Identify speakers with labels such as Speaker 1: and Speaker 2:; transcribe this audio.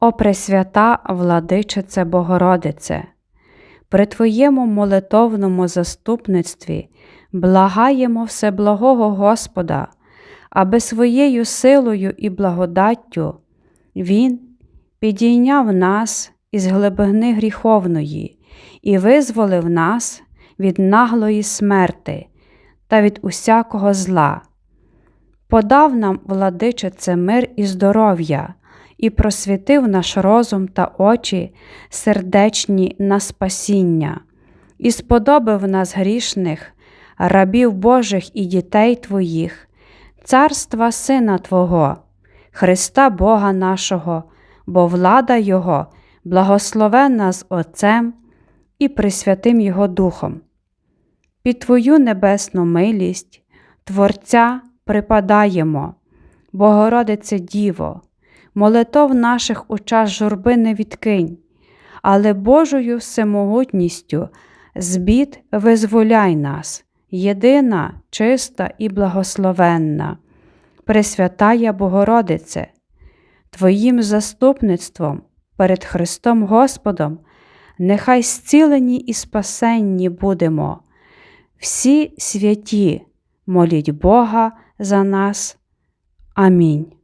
Speaker 1: О Пресвята владичице Богородице, при Твоєму молитовному заступництві благаємо Всеблагого Господа, аби своєю силою і благодаттю Він підійняв нас із глибини гріховної і визволив нас від наглої смерти та від усякого зла. Подав нам, владичице, мир і здоров'я, і просвітив наш розум та очі сердечні на спасіння, і сподобав нас грішних, рабів Божих і дітей Твоїх, царства Сина Твого, Христа Бога нашого, бо влада Його благословенна з Отцем і Пресвятим Його Духом. Під Твою небесну милість, Творця припадаємо, Богородице Діво, молитов наших у час журби не відкинь, але Божою всемогутністю з бід визволяй нас, єдина, чиста і благословенна, Пресвятая Богородице, Твоїм заступництвом перед Христом Господом, нехай зцілені і спасенні будемо. Всі святі моліть Бога за нас. Амінь.